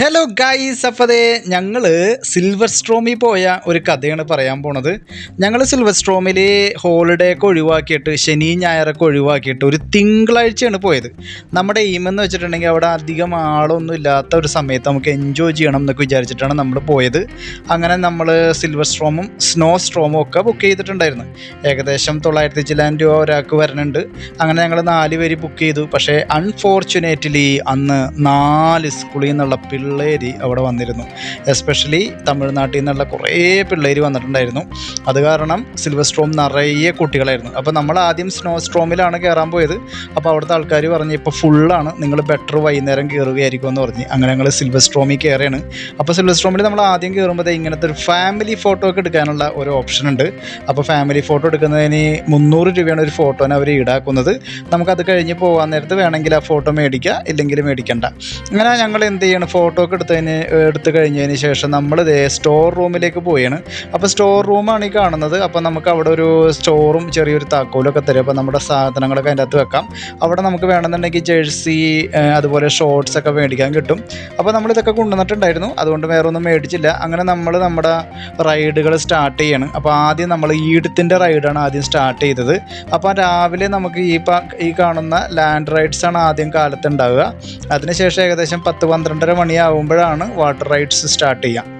Hello guys അപ്പോൾ അതെ ഞങ്ങൾ സിൽവർ സ്ട്രോമിൽ പോയ ഒരു കഥയാണ് പറയാൻ പോണത്. ഞങ്ങൾ സിൽവർ സ്ട്രോമിൽ ഹോളിഡേ ഒക്കെ ഒഴിവാക്കിയിട്ട് ശനി ഞായറൊക്കെ ഒഴിവാക്കിയിട്ട് ഒരു തിങ്കളാഴ്ചയാണ് പോയത്. നമ്മുടെ എയിം എന്ന് വെച്ചിട്ടുണ്ടെങ്കിൽ അവിടെ അധികം ആളൊന്നും ഇല്ലാത്ത ഒരു സമയത്ത് നമുക്ക് എൻജോയ് ചെയ്യണം എന്നൊക്കെ വിചാരിച്ചിട്ടാണ് നമ്മൾ പോയത്. അങ്ങനെ നമ്മൾ സിൽവർ സ്ട്രോമും സ്നോ സ്ട്രോമും ഒക്കെ ബുക്ക് ചെയ്തിട്ടുണ്ടായിരുന്നു. ഏകദേശം തൊള്ളായിരത്തി ചില്ലാൻ രൂപ ഒരാൾക്ക് വരുന്നുണ്ട് അങ്ങനെ ഞങ്ങൾ നാല് പേര് ബുക്ക് ചെയ്തു. പക്ഷേ അൺഫോർച്ചുനേറ്റ്ലി അന്ന് നാല് സ്കൂളിൽ നിന്നുള്ള പിള്ളേർ അവിടെ വന്നിരുന്നു. എസ്പെഷ്യലി തമിഴ്നാട്ടിൽ നിന്നുള്ള കുറേ പിള്ളേർ വന്നിട്ടുണ്ടായിരുന്നു. അത് കാരണം സിൽവർ സ്ട്രോം നിറയെ കുട്ടികളായിരുന്നു. അപ്പോൾ നമ്മൾ ആദ്യം സ്നോ സ്ട്രോമിലാണ് കയറാൻ പോയത്. അപ്പോൾ അവിടുത്തെ ആൾക്കാർ പറഞ്ഞു ഇപ്പോൾ ഫുള്ളാണ് നിങ്ങൾ ബെറ്റർ വൈകുന്നേരം കയറുകയായിരിക്കും എന്ന് പറഞ്ഞ് അങ്ങനെ ഞങ്ങൾ സിൽവർ സ്ട്രോമിൽ കയറിയാണ് അപ്പോൾ സിൽവർ സ്ട്രോമിൽ നമ്മൾ ആദ്യം കയറുമ്പോൾ ഇങ്ങനത്തെ ഒരു ഫാമിലി ഫോട്ടോ ഒക്കെ എടുക്കാനുള്ള ഒരു ഓപ്ഷൻ ഉണ്ട്. അപ്പോൾ ഫാമിലി ഫോട്ടോ എടുക്കുന്നതിന് മുന്നൂറ് രൂപയാണ് ഒരു ഫോട്ടോനെ അവർ ഈടാക്കുന്നത്. നമുക്കത് കഴിഞ്ഞ് പോകാൻ നേരത്ത് വേണമെങ്കിൽ ആ ഫോട്ടോ മേടിക്കുക ഇല്ലെങ്കിൽ മേടിക്കണ്ട. അങ്ങനെ ഞങ്ങൾ എന്ത് ചെയ്യണം? ഫോട്ടോ ഒക്കെ എടുത്തതിന് എടുത്ത് കഴിഞ്ഞതിന് ശേഷം നമ്മൾ ഇതേ സ്റ്റോർ റൂമിലേക്ക് പോയാണ്. അപ്പോൾ സ്റ്റോർ റൂമാണ് ഈ കാണുന്നത്. അപ്പോൾ നമുക്ക് അവിടെ ഒരു സ്റ്റോറും ചെറിയൊരു താക്കോലൊക്കെ തരും. അപ്പോൾ നമ്മുടെ സാധനങ്ങളൊക്കെ അതിന്റെ അകത്ത് വെക്കാം. അവിടെ നമുക്ക് വേണമെന്നുണ്ടെങ്കിൽ ജേഴ്സി അതുപോലെ ഷോർട്സ് ഒക്കെ മേടിക്കാൻ കിട്ടും. അപ്പോൾ നമ്മൾ ഇതൊക്കെ കൊണ്ടുവന്നിട്ടുണ്ടായിരുന്നു. അതുകൊണ്ട് വേറെ ഒന്നും മേടിച്ചില്ല. അങ്ങനെ നമ്മൾ നമ്മുടെ റൈഡുകൾ സ്റ്റാർട്ട് ചെയ്യാണ്. അപ്പോൾ ആദ്യം നമ്മൾ ഈടത്തിന്റെ റൈഡാണ് ആദ്യം സ്റ്റാർട്ട് ചെയ്തത്. അപ്പോൾ രാവിലെ നമുക്ക് ഈ ഈ കാണുന്ന ലാൻഡ് റൈഡ്സ് ആണ് ആദ്യം കാലത്ത് ഉണ്ടാവുക അതിനുശേഷം ഏകദേശം പത്ത് പന്ത്രണ്ടര മണിയാവുമ്പോഴാണ് വാട്ടർ റൈഡ്സ് സ്റ്റാർട്ട് ചെയ്യുക.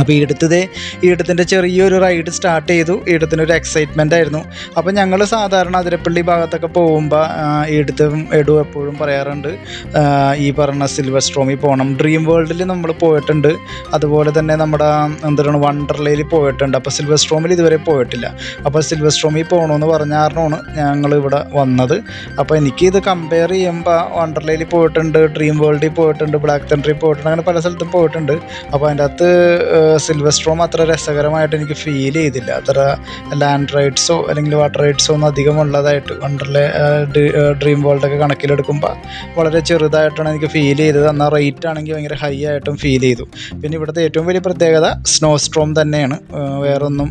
അപ്പോൾ ഈടത്തത് ഈടത്തിന്റെ ചെറിയൊരു റൈഡ് സ്റ്റാർട്ട് ചെയ്തു. ഈടത്തിനൊരു എക്സൈറ്റ്മെന്റ് ആയിരുന്നു. അപ്പോൾ ഞങ്ങൾ സാധാരണ അതിരപ്പള്ളി ഭാഗത്തൊക്കെ പോകുമ്പോൾ ഈടത്തും എടു എപ്പോഴും പറയാറുണ്ട് ഈ പറഞ്ഞ സിൽവർ സ്ട്രോമിൽ പോകണം ഡ്രീം വേൾഡിൽ നമ്മൾ പോയിട്ടുണ്ട്. അതുപോലെ തന്നെ നമ്മുടെ എന്താണ് വണ്ടർലയിൽ പോയിട്ടുണ്ട്. അപ്പോൾ സിൽവർ സ്ട്രോമിൽ ഇതുവരെ പോയിട്ടില്ല. അപ്പോൾ സിൽവർ സ്ട്രോമിൽ പോകണമെന്ന് പറഞ്ഞ ഞങ്ങൾ ഇവിടെ വന്നത്. അപ്പോൾ എനിക്ക് ഇത് കമ്പയർ ചെയ്യുമ്പോൾ വണ്ടർലയിൽ പോയിട്ടുണ്ട് ഡ്രീം വേൾഡിൽ പോയിട്ടുണ്ട് ബ്ലാക്ക് തണ്ടറിൽ പോയിട്ടുണ്ട് അങ്ങനെ പല സ്ഥലത്തും പോയിട്ടുണ്ട്. അപ്പോൾ അതിന്റെ അകത്ത് സിൽവർ സ്ട്രോം അത്ര രസകരമായിട്ട് എനിക്ക് ഫീൽ ചെയ്തില്ല. അത്ര ലാൻഡ് റൈഡ്സോ അല്ലെങ്കിൽ വാട്ടർ റൈഡ്സോ ഒന്നും അധികം ഉള്ളതായിട്ട് വണ്ടർലെ ഡ്രീം വേൾഡൊക്കെ കണക്കിലെടുക്കുമ്പോൾ വളരെ ചെറുതായിട്ടാണ് എനിക്ക് ഫീൽ ചെയ്തത്. എന്നാൽ റേറ്റ് ആണെങ്കിൽ ഭയങ്കര ഹൈ ആയിട്ടും ഫീൽ ചെയ്തു. പിന്നെ ഇവിടുത്തെ ഏറ്റവും വലിയ പ്രത്യേകത സ്നോ സ്ട്രോം തന്നെയാണ് വേറൊന്നും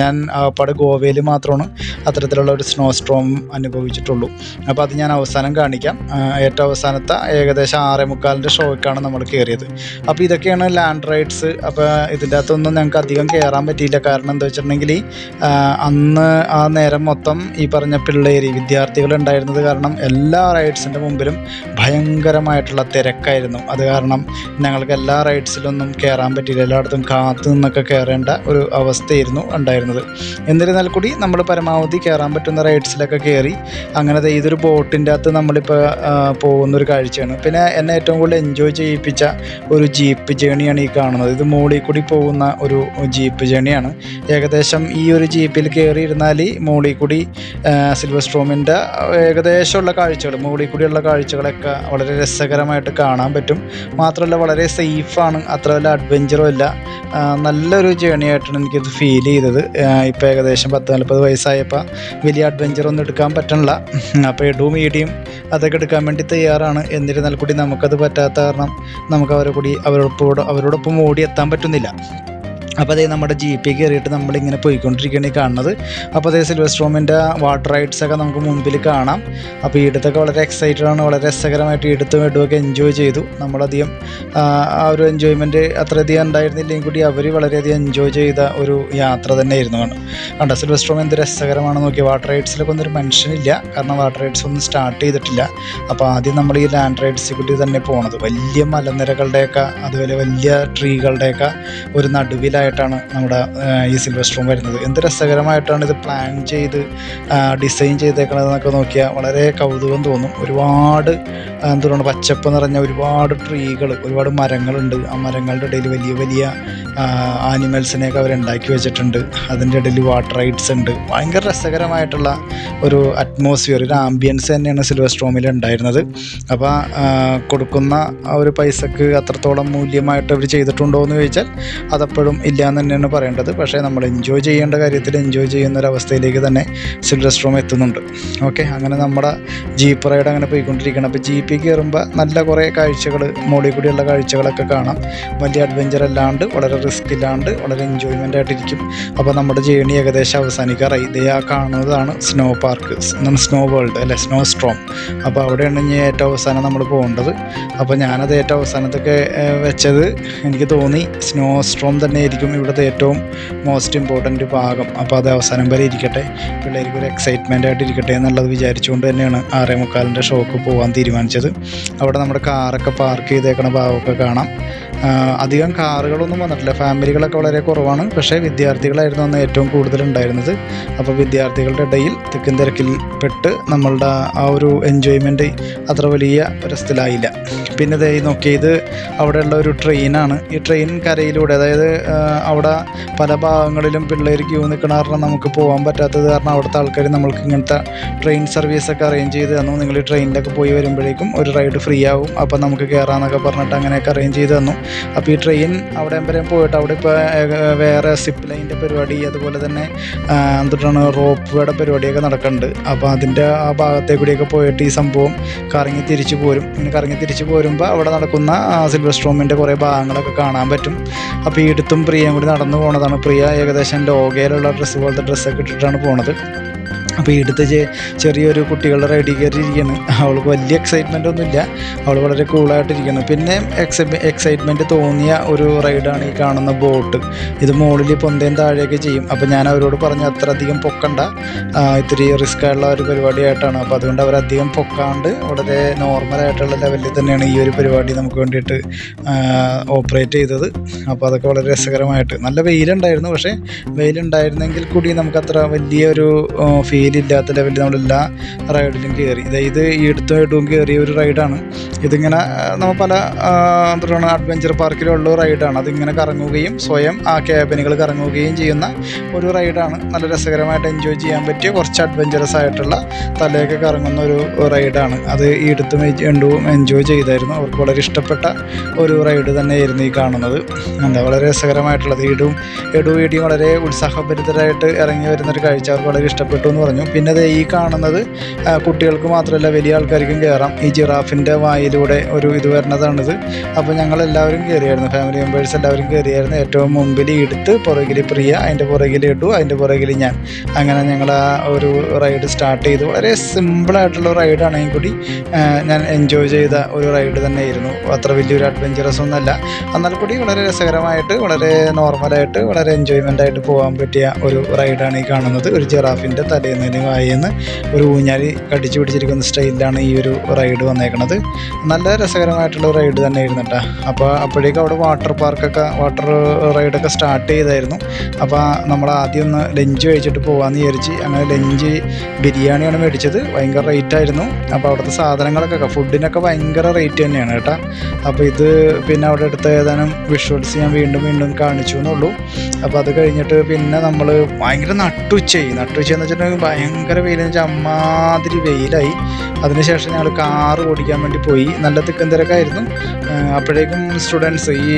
ഞാൻ ആപ്പാട് ഗോവയിൽ മാത്രമാണ് അത്തരത്തിലുള്ള ഒരു സ്നോ സ്ട്രോം അനുഭവിച്ചിട്ടുള്ളൂ. അപ്പോൾ അത് ഞാൻ അവസാനം കാണിക്കാം. ഏറ്റവും അവസാനത്തെ ഏകദേശം ആറേ മുക്കാലിന്റെ ഷോയ്ക്കാണ് നമ്മൾ കയറിയത് അപ്പോൾ ഇതൊക്കെയാണ് ലാൻഡ് റൈഡ്സ് അപ്പോൾ ഇതിന്റെ അകത്തൊന്നും ഞങ്ങൾക്ക് അധികം കയറാൻ പറ്റിയില്ല. കാരണം എന്താ വെച്ചിട്ടുണ്ടെങ്കിൽ അന്ന് ആ നേരം മൊത്തം ഈ പറഞ്ഞ പിള്ളേർ വിദ്യാർത്ഥികൾ ഉണ്ടായിരുന്നത് കാരണം എല്ലാ റൈഡ്സിന്റെ മുമ്പിലും ഭയങ്കരമായിട്ടുള്ള തിരക്കായിരുന്നു. അത് കാരണം ഞങ്ങൾക്ക് എല്ലാ റൈഡ്സിലൊന്നും കയറാൻ പറ്റിയില്ല. എല്ലായിടത്തും കാത്തു നിന്നൊക്കെ കയറേണ്ട ഒരു അവസ്ഥയായിരുന്നു ഉണ്ടായിരുന്നത്. എന്നിരുന്നാൽ കൂടി നമ്മൾ പരമാവധി കയറാൻ പറ്റുന്ന റൈഡ്സിലൊക്കെ കയറി അങ്ങനെ ഇതൊരു ബോട്ടിന്റെ അകത്ത് നമ്മളിപ്പോൾ പോകുന്നൊരു കാഴ്ചയാണ്. പിന്നെ എന്നെ ഏറ്റവും കൂടുതൽ എൻജോയ് ചെയ്യിപ്പിച്ച ഒരു ജീപ്പ് ജേണിയാണ് ഈ കാണുന്നത്. ഇത് മോളിൽ കൂടി പോകുന്ന ഒരു ജീപ്പ് ജേണിയാണ്. ഏകദേശം ഈ ഒരു ജീപ്പിൽ കയറി ഇരുന്നാൽ മുകളിൽ കൂടി സിൽവർ സ്ട്രോമിന്റെ ഏകദേശമുള്ള കാഴ്ചകൾ മുകളിൽ കൂടിയുള്ള കാഴ്ചകളൊക്കെ വളരെ രസകരമായിട്ട് കാണാൻ പറ്റും. മാത്രമല്ല വളരെ സേഫാണ് അത്ര വല്ല അഡ്വഞ്ചറും ഇല്ല. നല്ലൊരു ജേണി ആയിട്ടാണ് എനിക്കിത് ഫീൽ ചെയ്തത്. ഇപ്പോൾ ഏകദേശം പത്ത് നാൽപ്പത് വയസ്സായപ്പോൾ വലിയ അഡ്വഞ്ചറൊന്നും എടുക്കാൻ പറ്റണില്ല. അപ്പോൾ ഇടും മീഡിയം അതൊക്കെ എടുക്കാൻ വേണ്ടി തയ്യാറാണ്. എന്നിരുന്നാൽ കൂടി നമുക്കത് പറ്റാത്ത കാരണം നമുക്ക് അവരെ കൂടി അവരോടൊപ്പം അവരോടൊപ്പം ഓടി എത്താൻ പറ്റുന്നില്ല. 两集。അപ്പോൾ അതേ നമ്മുടെ ജി പി കയറിയിട്ട് നമ്മളിങ്ങനെ പോയിക്കൊണ്ടിരിക്കുകയാണ് ഈ കാണുന്നത്. അപ്പോൾ അതേ സിൽവർ സ്ട്രോമിന്റെ വാട്ടർ റൈഡ്സ് ഒക്കെ നമുക്ക് മുമ്പിൽ കാണാം. അപ്പോൾ ഈടത്തൊക്കെ വളരെ എക്സൈറ്റഡ് ആണ് വളരെ രസകരമായിട്ട് ഈടത്തും ഇടുമൊക്കെ എൻജോയ് ചെയ്തു. നമ്മളധികം ആ, ഒരു എൻജോയ്മെന്റ് അത്രയധികം ഉണ്ടായിരുന്നില്ലെങ്കിൽ കൂടി അവർ വളരെയധികം എൻജോയ് ചെയ്ത ഒരു യാത്ര തന്നെയായിരുന്നു ആണ് കണ്ട സിൽവർ സ്ട്രോം എന്ത് രസകരമാണ് നോക്കി വാട്ടർ റൈഡ്സിലൊക്കെ ഒന്നും ഒരു ഇല്ല. കാരണം വാട്ടർ റൈഡ്സ് ഒന്നും സ്റ്റാർട്ട് ചെയ്തിട്ടില്ല. അപ്പോൾ ആദ്യം നമ്മൾ ഈ ലാൻഡ് റൈഡ്സിൽ കൂടി തന്നെ പോണത്. വലിയ മലനിരകളുടെയൊക്കെ അതുപോലെ വലിയ ട്രീകളുടെയൊക്കെ ഒരു നടുവിലായിട്ടാണ് നമ്മുടെ ഈ സിൽവർ സ്ട്രോം വരുന്നത്. എന്ത് രസകരമായിട്ടാണ് ഇത് പ്ലാൻ ചെയ്ത് ഡിസൈൻ ചെയ്തേക്കണതെന്നൊക്കെ നോക്കിയാൽ വളരെ കൗതുകം തോന്നും. ഒരുപാട് എന്തുകൊണ്ട് പച്ചപ്പ് നിറഞ്ഞ ഒരുപാട് ട്രീകൾ ഒരുപാട് മരങ്ങളുണ്ട്. ആ മരങ്ങളുടെ ഇടയിൽ വലിയ വലിയ ആനിമൽസിനെയൊക്കെ അവരുണ്ടാക്കി വെച്ചിട്ടുണ്ട്. അതിന്റെ ഇടയിൽ വാട്ടർ റൈഡ്സ് ഉണ്ട്. ഭയങ്കര രസകരമായിട്ടുള്ള ഒരു അറ്റ്മോസ്ഫിയർ ഒരു ആംബിയൻസ് തന്നെയാണ് സിൽവർ സ്ട്രോമിൽ ഉണ്ടായിരുന്നത്. അപ്പോൾ കൊടുക്കുന്ന ആ ഒരു പൈസക്ക് അത്രത്തോളം മൂല്യമായിട്ട് അവർ ചെയ്തിട്ടുണ്ടോ എന്ന് ചോദിച്ചാൽ അതപ്പോഴും ഇല്ല. ഇല്ല എന്ന് തന്നെയാണ് പറയേണ്ടത്. പക്ഷേ നമ്മൾ എൻജോയ് ചെയ്യേണ്ട കാര്യത്തിൽ എൻജോയ് ചെയ്യുന്ന ഒരു അവസ്ഥയിലേക്ക് തന്നെ സിൽവസ്ട്രോം എത്തുന്നുണ്ട്. ഓക്കെ അങ്ങനെ നമ്മുടെ ജീപ്പ് റൈഡ് അങ്ങനെ പോയിക്കൊണ്ടിരിക്കണം അപ്പോൾ ജീപ്പിൽ കയറുമ്പോൾ നല്ല കുറേ കാഴ്ചകൾ മോളിൽ കൂടിയുള്ള കാഴ്ചകളൊക്കെ കാണാം. വലിയ അഡ്വഞ്ചർ അല്ലാണ്ട് വളരെ റിസ്ക് ഇല്ലാണ്ട് വളരെ എൻജോയ്മെന്റ് ആയിട്ടിരിക്കും. അപ്പോൾ നമ്മുടെ ജേണി ഏകദേശം അവസാനിക്കാറായി. ഇതേ ആ കാണുന്നതാണ് സ്നോ പാർക്ക് സ്നോ വേൾഡ് അല്ലെ? സ്നോ സ്ട്രോം അപ്പോൾ അവിടെയാണ് ഇനി ഏറ്റവും അവസാനം നമ്മൾ പോകേണ്ടത്. അപ്പോൾ ഞാനത് ഏറ്റവും അവസാനത്തൊക്കെ വെച്ചത് എനിക്ക് തോന്നി സ്നോ സ്ട്രോം തന്നെ ആയിരിക്കും. ഇവിടുത്തെ ഏറ്റവും മോസ്റ്റ് ഇമ്പോർട്ടന്റ് ഭാഗം. അപ്പോൾ അത് അവസാനം വരെ ഇരിക്കട്ടെ. പിള്ളേർക്ക് ഒരു എക്സൈറ്റ്മെന്റ് ആയിട്ട് ഇരിക്കട്ടെ എന്നുള്ളത് വിചാരിച്ചുകൊണ്ട് തന്നെയാണ് ആറേ മുക്കാലിന്റെ ഷോക്ക് പോകാൻ തീരുമാനിച്ചത്. അവിടെ നമ്മുടെ കാറൊക്കെ പാർക്ക് ചെയ്തേക്കണ ഭാഗമൊക്കെ കാണാം. അധികം കാറുകളൊന്നും വന്നിട്ടില്ല. ഫാമിലികളൊക്കെ വളരെ കുറവാണ്. പക്ഷേ വിദ്യാർത്ഥികളായിരുന്നു അന്ന് ഏറ്റവും കൂടുതൽ ഉണ്ടായിരുന്നത് അപ്പോൾ വിദ്യാർത്ഥികളുടെ ഇടയിൽ തിക്കും തിരക്കിൽ പെട്ട് നമ്മളുടെ ആ ഒരു എൻജോയ്മെന്റ് അത്ര വലിയ രസത്തിലായില്ല പിന്നെ ദേ നോക്കിയത് അവിടെയുള്ള ഒരു ട്രെയിനാണ്. ഈ ട്രെയിൻ കരയിലൂടെ അതായത് അവിടെ പല ഭാഗങ്ങളിലും പിള്ളേർ ക്യൂ നിൽക്കണ കാരണം നമുക്ക് പോകാൻ പറ്റാത്തത് കാരണം അവിടുത്തെ ആൾക്കാർ നമ്മൾക്ക് ഇങ്ങനത്തെ ട്രെയിൻ സർവീസൊക്കെ അറേഞ്ച് ചെയ്ത് തന്നു. നിങ്ങൾ ട്രെയിനിലൊക്കെ പോയി വരുമ്പോഴേക്കും ഒരു റൈഡ് ഫ്രീ ആവും. അപ്പം നമുക്ക് കയറാമെന്നൊക്കെ പറഞ്ഞിട്ട് അങ്ങനെയൊക്കെ അറേഞ്ച് ചെയ്ത് തന്നു. അപ്പോൾ ഈ ട്രെയിൻ അവിടെ വരെ പോയിട്ട് അവിടെ ഇപ്പോൾ വേറെ സിപ്പ് ലൈന്റെ പരിപാടി അതുപോലെ തന്നെ എന്തുട്ടാണ് റോപ്പ് വേയുടെ പരിപാടിയൊക്കെ നടക്കുന്നുണ്ട് അപ്പോൾ അതിന്റെ ആ ഭാഗത്തെ കൂടിയൊക്കെ പോയിട്ട് ഈ സംഭവം കറങ്ങി തിരിച്ചു പോരും. ഇങ്ങനെ കറങ്ങി തിരിച്ചു പോരുമ്പോൾ അവിടെ നടക്കുന്ന സിൽവർ സ്ട്രോമിന്റെ കുറേ ഭാഗങ്ങളൊക്കെ കാണാൻ പറ്റും. അപ്പോൾ ഈ അടുത്തും പ്രിയയും കൂടി നടന്നു പോണതാണ്. പ്രിയ ഏകദേശം ലോകയിലുള്ള ഡ്രസ്സ് പോലത്തെ ഡ്രസ്സൊക്കെ ഇട്ടിട്ടാണ് പോണത്. അപ്പോൾ ഈ ചെറിയൊരു കുട്ടികളുടെ റൈഡിൽ കയറിയിരിക്കുകയാണ് അവൾക്ക് വലിയ എക്സൈറ്റ്മെന്റ് ഒന്നുമില്ല. അവൾ വളരെ കൂളായിട്ടിരിക്കുന്നു പിന്നെ എക്സൈ എക്സൈറ്റ്മെന്റ് തോന്നിയ ഒരു റൈഡാണ് ഈ കാണുന്ന ബോട്ട്. ഇത് മുകളിൽ പൊന്തയും താഴെയൊക്കെ ചെയ്യും. അപ്പോൾ ഞാൻ അവരോട് പറഞ്ഞു അത്ര അധികം പൊക്കണ്ട. ഇത്തിരി റിസ്ക് ആയിട്ടുള്ള ഒരു പരിപാടിയായിട്ടാണ്. അപ്പോൾ അതുകൊണ്ട് അവരധികം പൊക്കാണ്ട് വളരെ നോർമലായിട്ടുള്ള ലെവലിൽ തന്നെയാണ് ഈ ഒരു പരിപാടി നമുക്ക് വേണ്ടിയിട്ട് ഓപ്പറേറ്റ് ചെയ്തത്. അപ്പോൾ അതൊക്കെ വളരെ രസകരമായിട്ട്. നല്ല വെയിലുണ്ടായിരുന്നു. പക്ഷേ വെയിലുണ്ടായിരുന്നെങ്കിൽ കൂടി നമുക്ക് അത്ര വലിയൊരു ഫീൽ ഇല്ലാത്ത ലെവലിൽ നമ്മൾ എല്ലാ റൈഡിലും കയറി ഇത് ഈ എടുത്തും ഇടവും കയറിയ ഒരു റൈഡാണ് ഇതിങ്ങനെ നമ്മൾ പല എന്താണ് അഡ്വഞ്ചർ പാർക്കിലുള്ള റൈഡാണ് അതിങ്ങനെ കറങ്ങുകയും സ്വയം ആ ക്യാബിനുകൾ കറങ്ങുകയും ചെയ്യുന്ന ഒരു റൈഡാണ് നല്ല രസകരമായിട്ട് എൻജോയ് ചെയ്യാൻ പറ്റിയ കുറച്ച് അഡ്വഞ്ചറസ് ആയിട്ടുള്ള തലയൊക്കെ കറങ്ങുന്ന ഒരു റൈഡാണ് അത് ഈ എടുത്തും എണ്ടുവും എൻജോയ് ചെയ്തായിരുന്നു. അവർക്ക് വളരെ ഇഷ്ടപ്പെട്ട ഒരു റൈഡ് തന്നെയായിരുന്നു ഈ കാണുന്നത്. എന്താ വളരെ രസകരമായിട്ടുള്ളത്. ഇടും എടു ഇടിയും വളരെ ഉത്സാഹഭരിതരായിട്ട് ഇറങ്ങി വരുന്നൊരു കാഴ്ച അവർക്ക് വളരെ ഇഷ്ടപ്പെട്ടു എന്ന് പറഞ്ഞു. പിന്നെ ദേ ഈ കാണുന്നത് കുട്ടികൾക്ക് മാത്രമല്ല വലിയ ആൾക്കാർക്കും കയറാം. ഈ ജിറാഫിന്റെ വായിലൂടെ ഒരു ഇത് വരുന്നതാണിത്. അപ്പോൾ ഞങ്ങൾ എല്ലാവരും കയറിയായിരുന്നു. ഫാമിലി മെമ്പേഴ്സ് എല്ലാവരും കയറിയായിരുന്നു. ഏറ്റവും മുമ്പിൽ എടുത്ത് പുറകിൽ പ്രിയ അതിന്റെ പുറകിൽ ഇടു അതിന്റെ പുറകിൽ ഞാൻ. അങ്ങനെ ഞങ്ങൾ ആ ഒരു റൈഡ് സ്റ്റാർട്ട് ചെയ്തു. വളരെ സിമ്പിളായിട്ടുള്ള റൈഡാണെങ്കിൽ കൂടി ഞാൻ എൻജോയ് ചെയ്ത ഒരു റൈഡ് തന്നെയായിരുന്നു. അത്ര വലിയൊരു അഡ്വഞ്ചറസ് ഒന്നുമല്ല. എന്നാൽ കൂടി വളരെ രസകരമായിട്ട് വളരെ നോർമലായിട്ട് വളരെ എൻജോയ്മെന്റ് ആയിട്ട് പോകാൻ പറ്റിയ ഒരു റൈഡാണ് ഈ കാണുന്നത്. ഒരു ജിറാഫിന്റെ തലേന്നേലും വായിന്ന് ഒരു ഊഞ്ഞാലി കടിച്ചു പിടിച്ചിരിക്കുന്ന സ്റ്റൈലിലാണ് ഈ ഒരു റൈഡ് വന്നേക്കണത്. നല്ല രസകരമായിട്ടുള്ള റൈഡ് തന്നെ തന്നെയായിരുന്നു കേട്ടോ അപ്പോൾ അപ്പോഴേക്കും അവിടെ വാട്ടർ പാർക്കൊക്കെ വാട്ടർ റൈഡൊക്കെ സ്റ്റാർട്ട് ചെയ്തായിരുന്നു. അപ്പോൾ നമ്മൾ ആദ്യം ഒന്ന് ലഞ്ച് കഴിച്ചിട്ട് പോകാമെന്ന് വിചാരിച്ച് അങ്ങനെ ലഞ്ച് ബിരിയാണിയാണ് മേടിച്ചത്. ഭയങ്കര റേറ്റ് ആയിരുന്നു. അപ്പോൾ അവിടുത്തെ സാധനങ്ങളൊക്കെ ഫുഡിനൊക്കെ ഭയങ്കര റേറ്റ് തന്നെയാണ് കേട്ടോ അപ്പോൾ ഇത് പിന്നെ അവിടെ എടുത്ത ഏതാനും വിഷ്വൽസ് ഞാൻ വീണ്ടും വീണ്ടും കാണിച്ചു എന്നുള്ളൂ അപ്പോൾ അത് കഴിഞ്ഞിട്ട് പിന്നെ നമ്മൾ ഭയങ്കര നട്ടുച്ചയായി. നട്ടുച്ച എന്ന് വെച്ചിട്ടുണ്ടെങ്കിൽ ഭയങ്കര വെയിൽ വെച്ചാൽ അമ്മാതിരി വെയിലായി. അതിനുശേഷം ഞങ്ങൾ കാറ് ഓടിക്കാൻ വേണ്ടി പോയി. നല്ല തിക്കും തിരക്കായിരുന്നു അപ്പോഴേക്കും സ്റ്റുഡൻസ് ഈ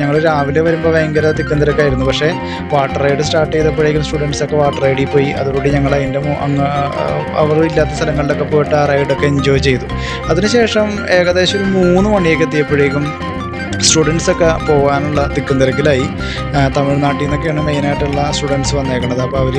ഞങ്ങൾ രാവിലെ വരുമ്പോൾ ഭയങ്കര തിക്കും തിരക്കായിരുന്നു പക്ഷേ വാട്ടർ റൈഡ് സ്റ്റാർട്ട് ചെയ്തപ്പോഴേക്കും സ്റ്റുഡൻസ് ഒക്കെ വാട്ടർ റൈഡിൽ പോയി. അതോടുകൂടി ഞങ്ങൾ അതിന്റെ അങ്ങ് അവർ ഇല്ലാത്ത സ്ഥലങ്ങളിലൊക്കെ പോയിട്ട് ആ റൈഡൊക്കെ എൻജോയ് ചെയ്തു. അതിനുശേഷം ഏകദേശം ഒരു മൂന്ന് മണിയൊക്കെ എത്തിയപ്പോഴേക്കും സ്റ്റുഡൻസ് ഒക്കെ പോകാനുള്ള തിക്കും തിരക്കിലായി തമിഴ്നാട്ടിൽ നിന്നൊക്കെയാണ് മെയിനായിട്ടുള്ള സ്റ്റുഡൻസ് വന്നേക്കുന്നത് അപ്പോൾ അവർ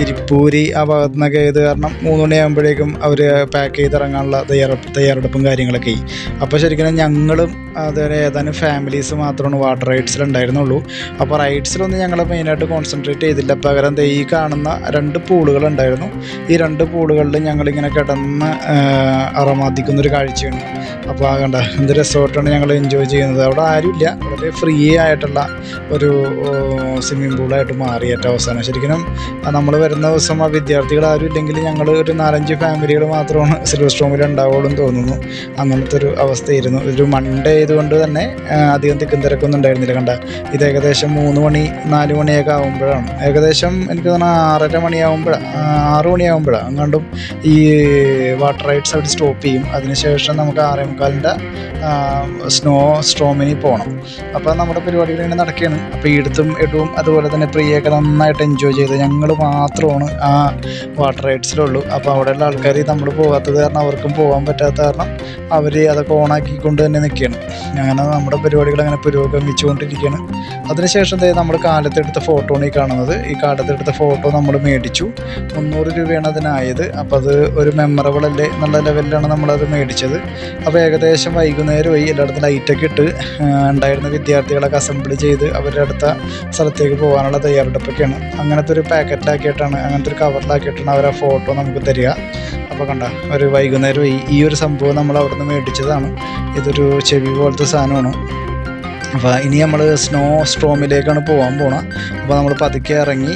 തിരുപ്പൂരി ആ ഭാഗത്തു നിന്നൊക്കെ ആയത് കാരണം മൂന്ന് മണിയാകുമ്പോഴേക്കും അവർ പാക്ക് ചെയ്ത് ഇറങ്ങാനുള്ള തയ്യാറെടുപ്പ് തയ്യാറെടുപ്പും കാര്യങ്ങളൊക്കെ ആയി അപ്പോൾ ശരിക്കും ഞങ്ങളും അതുപോലെ ഏതാനും ഫാമിലീസ് മാത്രമാണ് വാട്ടർ റൈഡ്സിൽ ഉണ്ടായിരുന്നുള്ളൂ. അപ്പോൾ റൈഡ്സിലൊന്നും ഞങ്ങൾ മെയിനായിട്ട് കോൺസെൻട്രേറ്റ് ചെയ്തില്ല. പകരം ഈ കാണുന്ന രണ്ട് പൂളുകൾ ഉണ്ടായിരുന്നു. ഈ രണ്ട് പൂളുകളിൽ ഞങ്ങളിങ്ങനെ കിടന്ന് അറമാദിക്കുന്നൊരു കാഴ്ചയുണ്ട് അപ്പോൾ ആ കണ്ട എന്ത് റിസോർട്ടാണ് ഞങ്ങൾ എൻജോയ് ചെയ്യുന്നത്? അവിടെ ആരുമില്ല. വളരെ ഫ്രീ ആയിട്ടുള്ള ഒരു സ്വിമ്മിംഗ് പൂളായിട്ട് മാറി ഏറ്റവും അവസാനം. ശരിക്കും നമ്മൾ വരുന്ന ദിവസം ആ വിദ്യാർത്ഥികൾ ആരും ഇല്ലെങ്കിൽ ഞങ്ങൾ ഒരു നാലഞ്ച് ഫാമിലികൾ മാത്രമാണ് സിൽവർ സ്ട്രോമിൽ ഉണ്ടാവുള്ളൂ തോന്നുന്നു. അങ്ങനത്തെ ഒരു അവസ്ഥയായിരുന്നു. ഒരു മൺഡേ ആയതുകൊണ്ട് തന്നെ അധികം തിക്കും തിരക്കൊന്നും ഉണ്ടായിരുന്നില്ല. കണ്ട ഇത് ഏകദേശം മൂന്ന് മണി നാല് മണിയൊക്കെ ആകുമ്പോഴാണ് ഏകദേശം എനിക്ക് തോന്നുന്നു ആറര മണിയാകുമ്പോഴാണ് ആറ് മണിയാകുമ്പോഴാണ് അങ്ങാണ്ടും ഈ വാട്ടർ റൈഡ്സ് അവിടെ സ്റ്റോപ്പ് ചെയ്യും. അതിനുശേഷം നമുക്ക് ആറേ മുക്കാലിന്റെ സ്നോ സ്ട്രോമിനി പോകണം അപ്പോൾ നമ്മുടെ പരിപാടികൾ ഇങ്ങനെ നടക്കുകയാണ്. അപ്പോൾ ഈ ഇടത്തും ഇടവും അതുപോലെ തന്നെ പ്രിയൊക്കെ നന്നായിട്ട് എൻജോയ് ചെയ്ത് ഞങ്ങൾ മാത്രമാണ് ആ വാട്ടർ റൈഡ്സിലുള്ളൂ അപ്പോൾ അവിടെയുള്ള ആൾക്കാർ നമ്മൾ പോകാത്തത് കാരണം അവർക്കും പോകാൻ പറ്റാത്ത കാരണം അവർ അതൊക്കെ ഓണാക്കിക്കൊണ്ട് തന്നെ നിൽക്കുകയാണ്. അങ്ങനെ നമ്മുടെ പരിപാടികൾ അങ്ങനെ പുരോഗമിച്ചുകൊണ്ടിരിക്കുകയാണ്. അതിനുശേഷം നമ്മൾ കാലത്തെടുത്ത ഫോട്ടോ ആണ് ഈ കാണുന്നത്. ഈ കാലത്തെടുത്ത ഫോട്ടോ നമ്മൾ മേടിച്ചു. മുന്നൂറ് രൂപയാണ് അതിനായത്. അപ്പോൾ അത് ഒരു മെമ്മറബിൾ അല്ലേ? എന്നുള്ള ലെവലിലാണ് നമ്മളത് മേടിച്ചത്. അപ്പോൾ ഏകദേശം വൈകുന്നേരമായി എല്ലായിടത്തും ലൈറ്റൊക്കെ ഇട്ട് ഉണ്ടായിരുന്ന വിദ്യാർത്ഥികളൊക്കെ അസംബിൾ ചെയ്ത് അവരുടെ അടുത്ത സ്ഥലത്തേക്ക് പോകാനുള്ള തയ്യാറെടുപ്പൊക്കെയാണ്. അങ്ങനത്തെ ഒരു പാക്കറ്റിലാക്കിയിട്ടാണ് അങ്ങനത്തെ ഒരു കവറിലാക്കിയിട്ടാണ് അവർ ആ ഫോട്ടോ നമുക്ക് തരിക. അപ്പോൾ കണ്ട ഒരു വൈകുന്നേരം ഈ ഒരു സംഭവം നമ്മൾ അവിടെ നിന്ന് മേടിച്ചതാണ്. ഇതൊരു ചെവി പോലത്തെ സാധനമാണ്. അപ്പോൾ ഇനി നമ്മൾ സ്നോ സ്ട്രോമിലേക്കാണ് പോകാൻ പോണത് അപ്പോൾ നമ്മൾ പതുക്കെ ഇറങ്ങി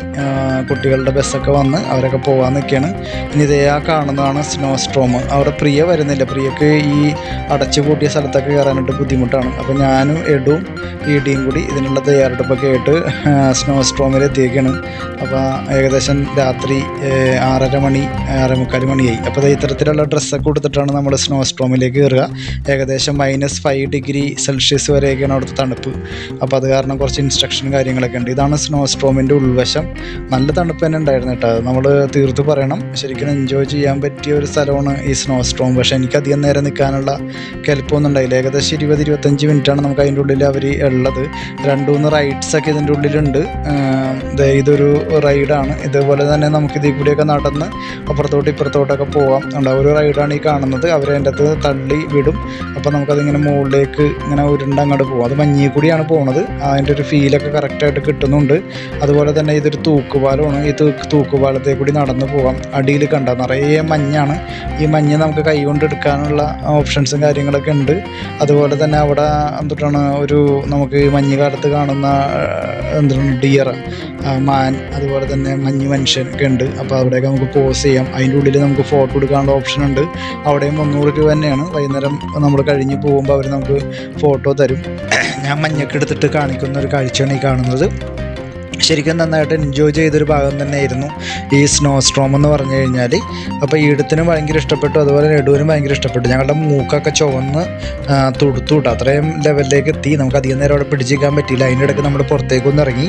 കുട്ടികളുടെ ബസ്സൊക്കെ വന്ന് അവരൊക്കെ പോകാൻ നിൽക്കുകയാണ് ഇനി ഇതേ ആ കാണുന്നതാണ് സ്നോ സ്ട്രോം അവിടെ പ്രിയ വരുന്നില്ല. പ്രിയക്ക് ഈ അടച്ചു കൂട്ടിയ സ്ഥലത്തൊക്കെ കയറാനായിട്ട് ബുദ്ധിമുട്ടാണ്. അപ്പോൾ ഞാനും എഡും ഇടിയും കൂടി ഇതിനുള്ള തയ്യാറെടുപ്പൊക്കെ ആയിട്ട് സ്നോ സ്ട്രോമിൽ എത്തിയേക്കാണ്. അപ്പോൾ ഏകദേശം രാത്രി ആറര മണി ആറേ മുക്കാൽ മണിയായി അപ്പോൾ ഇത്തരത്തിലുള്ള ഡ്രസ്സൊക്കെ കൊടുത്തിട്ടാണ് നമ്മൾ സ്നോ സ്ട്രോമിലേക്ക് കയറുക. ഏകദേശം മൈനസ് ഫൈവ് ഡിഗ്രി സെൽഷ്യസ് വരെയൊക്കെയാണ് അവിടുത്തെ തണുപ്പ്. അപ്പോൾ അത് കാരണം കുറച്ച് ഇൻസ്ട്രക്ഷൻ കാര്യങ്ങളൊക്കെ ഉണ്ട്. ഇതാണ് സ്നോ സ്ട്രോമിന്റെ ഉൾവശം. നല്ല തണുപ്പ് തന്നെ ഉണ്ടായിരുന്നു കേട്ടോ. നമ്മൾ തീർത്ത് പറയണം. ശരിക്കും എൻജോയ് ചെയ്യാൻ പറ്റിയ ഒരു സ്ഥലമാണ് ഈ സ്നോ സ്ട്രോം പക്ഷേ എനിക്ക് അധികം നേരം നിൽക്കാനുള്ള കെൽപ്പൊന്നും ഉണ്ടായില്ല. ഏകദേശം ഇരുപത് ഇരുപത്തഞ്ച് മിനിറ്റാണ് നമുക്ക് അതിന്റെ ഉള്ളിൽ അവർ ഉള്ളത്. രണ്ട് മൂന്ന് റൈഡ്സൊക്കെ ഇതിന്റെ ഉള്ളിലുണ്ട്. ഇതൊരു റൈഡാണ് ഇതേപോലെ തന്നെ നമുക്ക് ഇതിൽ കൂടിയൊക്കെ നടന്ന് അപ്പുറത്തോട്ട് ഇപ്പുറത്തോട്ടൊക്കെ പോകാം ഉണ്ടാവും ഒരു റൈഡാണ് ഈ കാണുന്നത്. അവർ അതിന്റെ അകത്ത് തള്ളി വിടും. അപ്പോൾ നമുക്കതിങ്ങനെ മുകളിലേക്ക് ഇങ്ങനെ ഉരുണ്ട് അങ്ങോട്ട് പോകും അത് മഞ്ഞിൽ കൂടിയാണ് പോകുന്നത് അതിന്റെ ഒരു ഫീലൊക്കെ കറക്റ്റായിട്ട് കിട്ടുന്നുണ്ട്. അതുപോലെ തന്നെ ഇതൊരു തൂക്കുപാലമാണ്. ഈ തൂക്ക് തൂക്കുപാലത്തെ കൂടി നടന്നു പോകാം. അടിയിൽ കണ്ട നിറയെ മഞ്ഞാണ്. ഈ മഞ്ഞ് നമുക്ക് കൈകൊണ്ട് എടുക്കാനുള്ള ഓപ്ഷൻസും കാര്യങ്ങളൊക്കെ ഉണ്ട്. അതുപോലെ തന്നെ അവിടെ എന്തുട്ടാണ് ഒരു നമുക്ക് ഈ മഞ്ഞ് കാലത്ത് കാണുന്ന എന്താണ് ഡിയർ മാൻ അതുപോലെ തന്നെ മഞ്ഞ് മനുഷ്യൻ ഒക്കെ ഉണ്ട്. അപ്പോൾ അവിടെയൊക്കെ നമുക്ക് പോസ് ചെയ്യാം. അതിന്റെ ഉള്ളിൽ നമുക്ക് ഫോട്ടോ എടുക്കാനുള്ള ഓപ്ഷൻ ഉണ്ട്. അവിടെയും മുന്നൂറ് രൂപ തന്നെയാണ്. വൈകുന്നേരം നമ്മൾ കഴിഞ്ഞ് പോകുമ്പോൾ അവർ നമുക്ക് ഫോട്ടോ തരും. ഞാൻ മഞ്ഞൊക്കെ എടുത്തിട്ട് കാണിക്കുന്ന ഒരു കാഴ്ചയാണ് ഈ കാണുന്നത്. ശരിക്കും നന്നായിട്ട് എൻജോയ് ചെയ്തൊരു ഭാഗം തന്നെയായിരുന്നു ഈ സ്നോ സ്ട്രോം എന്ന് പറഞ്ഞു കഴിഞ്ഞാൽ. അപ്പോൾ ഈടത്തിനും ഭയങ്കര ഇഷ്ടപ്പെട്ടു അതുപോലെ നെടുവിനും ഭയങ്കര ഇഷ്ടപ്പെട്ടു. ഞങ്ങളുടെ മൂക്കൊക്കെ ചുവന്ന് തുടുത്തു അത്രയും ലെവലിലേക്ക് എത്തി. നമുക്ക് അധികം നേരം അവിടെ പിടിച്ചിരിക്കാൻ പറ്റിയില്ല. അതിന്റെ ഇടയ്ക്ക് നമ്മൾ പുറത്തേക്കൊന്ന് ഇറങ്ങി.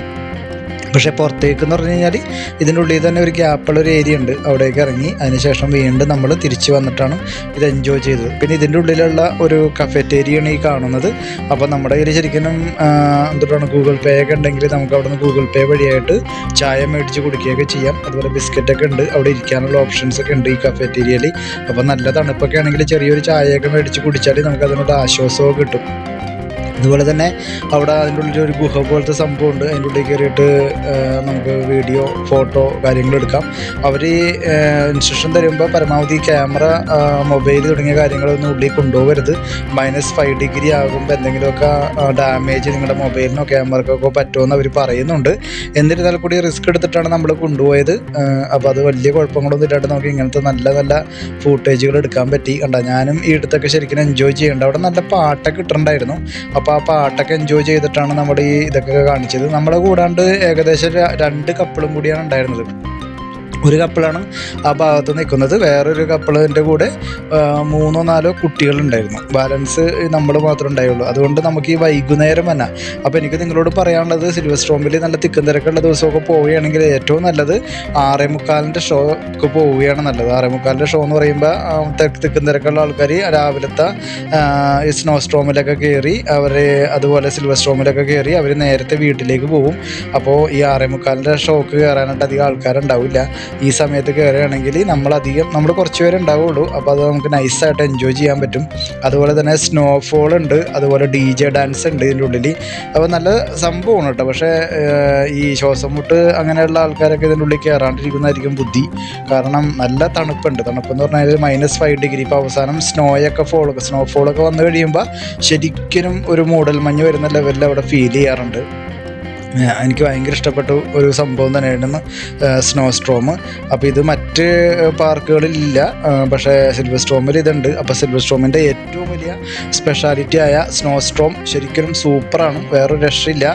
പക്ഷേ പുറത്തേക്ക് എന്ന് പറഞ്ഞു കഴിഞ്ഞാൽ ഇതിന്റെ ഉള്ളിൽ തന്നെ ഒരു ഗ്യാപ്പുള്ള ഒരു ഏരിയ ഉണ്ട്. അവിടേക്ക് ഇറങ്ങി അതിനുശേഷം വീണ്ടും നമ്മൾ തിരിച്ച് വന്നിട്ടാണ് ഇത് എൻജോയ് ചെയ്തത്. പിന്നെ ഇതിന്റെ ഉള്ളിലുള്ള ഒരു കഫറ്റേരിയാണ് ഈ കാണുന്നത്. അപ്പോൾ നമ്മുടെ കയ്യിൽ ശരിക്കും എന്തുകൊണ്ടാണ് ഗൂഗിൾ പേ ഒക്കെ ഉണ്ടെങ്കിൽ നമുക്ക് അവിടെ നിന്ന് ഗൂഗിൾ പേ വഴിയായിട്ട് ചായ മേടിച്ച് കുടിക്കുകയൊക്കെ ചെയ്യാം. അതുപോലെ ബിസ്ക്കറ്റൊക്കെ ഉണ്ട്. അവിടെ ഇരിക്കാനുള്ള ഓപ്ഷൻസ് ഒക്കെ ഉണ്ട് ഈ കഫറ്റേരിയയിൽ അപ്പോൾ നല്ല തണുപ്പൊക്കെ ആണെങ്കിൽ ചെറിയൊരു ചായയൊക്കെ മേടിച്ച് കുടിച്ചാൽ നമുക്ക് അതിനൊരു ആശ്വാസവും കിട്ടും. അതുപോലെ തന്നെ അവിടെ അതിന്റെ ഉള്ളിൽ ഒരു ഗുഹ പോലത്തെ സംഭവമുണ്ട്. അതിന്റെ ഉള്ളിൽ കയറിയിട്ട് നമുക്ക് വീഡിയോ ഫോട്ടോ കാര്യങ്ങൾ എടുക്കാം. അവർ ഇൻസ്ട്രക്ഷൻ തരുമ്പോൾ പരമാവധി ക്യാമറ മൊബൈൽ തുടങ്ങിയ കാര്യങ്ങളൊന്നും ഉള്ളിൽ കൊണ്ടുപോകരുത്. മൈനസ് ഫൈവ് ഡിഗ്രി ആകുമ്പോൾ എന്തെങ്കിലുമൊക്കെ ഡാമേജ് നിങ്ങളുടെ മൊബൈലിനോ ക്യാമറക്കൊക്കെ പറ്റുമെന്ന് അവർ പറയുന്നുണ്ട്. എന്നിരുന്നാൽ കൂടി റിസ്ക് എടുത്തിട്ടാണ് നമ്മൾ കൊണ്ടുപോയത്. അപ്പോൾ അത് വലിയ കുഴപ്പങ്ങളൊന്നും ഇല്ലാണ്ട് നമുക്ക് ഇങ്ങനത്തെ നല്ല നല്ല ഫൂട്ടേജുകൾ എടുക്കാൻ പറ്റി. കണ്ട? ഞാനും ഈ അടുത്തൊക്കെ ശരിക്കും എൻജോയ് ചെയ്യേണ്ട. അവിടെ നല്ല പാട്ടൊക്കെ ഇട്ടിട്ടുണ്ടായിരുന്നു. അപ്പോൾ ആ പാട്ടൊക്കെ എൻജോയ് ചെയ്തിട്ടാണ് നമ്മുടെ ഈ ഇതൊക്കെ കാണിച്ചത്. നമ്മളെ കൂടാണ്ട് ഏകദേശം രണ്ട് കപ്പിളും കൂടിയാണ് ഉണ്ടായിരുന്നത്. ഒരു കപ്പിളാണ് ആ ഭാഗത്ത് നിൽക്കുന്നത്. വേറൊരു കപ്പിളിന്റെ കൂടെ മൂന്നോ നാലോ കുട്ടികളുണ്ടായിരുന്നു. ബാലൻസ് നമ്മൾ മാത്രമേ ഉണ്ടായുള്ളൂ. അതുകൊണ്ട് നമുക്ക് ഈ വൈകുന്നേരം തന്നെ. അപ്പോൾ എനിക്ക് നിങ്ങളോട് പറയാനുള്ളത് സിൽവർ സ്റ്റോമിൽ നല്ല തിക്കും തിരക്കുള്ള ദിവസമൊക്കെ പോവുകയാണെങ്കിൽ ഏറ്റവും നല്ലത് ആറേ മുക്കാലിന്റെ ഷോക്ക് പോവുകയാണ് നല്ലത്. ആറേ മുക്കാലിന്റെ ഷോ എന്ന് പറയുമ്പോൾ തെക്ക് തിരക്കുള്ള ആൾക്കാർ രാവിലത്തെ സ്നോ സ്ട്രോമിലൊക്കെ കയറി അവർ അതുപോലെ സിൽവർ സ്ട്രോമിലൊക്കെ കയറി അവർ നേരത്തെ വീട്ടിലേക്ക് പോകും അപ്പോൾ ഈ ആറേ മുക്കാലിന്റെ ഷോക്ക് കയറാനായിട്ട് അധികം ആൾക്കാരുണ്ടാവില്ല. ഈ സമയത്ത് കയറുകയാണെങ്കിൽ നമ്മളധികം നമ്മൾ കുറച്ച് പേരെ ഉണ്ടാവുള്ളൂ. അപ്പോൾ അത് നമുക്ക് നൈസായിട്ട് എൻജോയ് ചെയ്യാൻ പറ്റും. അതുപോലെ തന്നെ സ്നോഫോൾ ഉണ്ട്. അതുപോലെ ഡി ജെ ഡാൻസ് ഉണ്ട് ഇതിന്റെ ഉള്ളിൽ അപ്പോൾ നല്ല സംഭവമാണ് കേട്ടോ. പക്ഷേ ഈ ശ്വാസം മുട്ട് അങ്ങനെയുള്ള ആൾക്കാരൊക്കെ ഇതിന്റെ ഉള്ളിൽ കയറാണ്ടിരിക്കുന്നതായിരിക്കും ബുദ്ധി. കാരണം നല്ല തണുപ്പുണ്ട്. തണുപ്പെന്ന് പറഞ്ഞാൽ മൈനസ് ഫൈവ് ഡിഗ്രി ഇപ്പോൾ അവസാനം സ്നോയൊക്കെ ഫോളൊക്കെ സ്നോഫോളൊക്കെ വന്നു കഴിയുമ്പോൾ ശരിക്കും ഒരു മൂടൽ മഞ്ഞ് വരുന്ന ലെവലിൽ അവിടെ ഫീൽ ചെയ്യാറുണ്ട്. എനിക്ക് ഭയങ്കര ഇഷ്ടപ്പെട്ട ഒരു സംഭവം തന്നെയായിരുന്നു സ്നോ സ്ട്രോം അപ്പോൾ ഇത് മറ്റ് പാർക്കുകളിലില്ല പക്ഷേ സിൽവർ സ്ട്രോമിൽ ഇതുണ്ട്. അപ്പോൾ സിൽവർ സ്ട്രോമിന്റെ ഏറ്റവും വലിയ സ്പെഷ്യാലിറ്റി ആയ സ്നോ സ്ട്രോം ശരിക്കും സൂപ്പറാണ്. വേറൊരു രക്ഷയില്ല.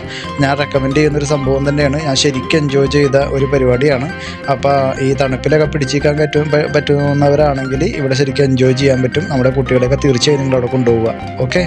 ഞാൻ റെക്കമെൻഡ് ചെയ്യുന്നൊരു സംഭവം തന്നെയാണ്. ഞാൻ ശരിക്കും എൻജോയ് ചെയ്ത ഒരു പരിപാടിയാണ്. അപ്പോൾ ഈ തണുപ്പിലൊക്കെ പിടിച്ചിരിക്കാൻ പറ്റും പറ്റുന്നവരാണെങ്കിൽ ഇവിടെ ശരിക്കും എൻജോയ് ചെയ്യാൻ പറ്റും. നമ്മുടെ കുട്ടികളെയൊക്കെ തീർച്ചയായും നിങ്ങൾ അവിടെ കൊണ്ടുപോവുക. ഓക്കെ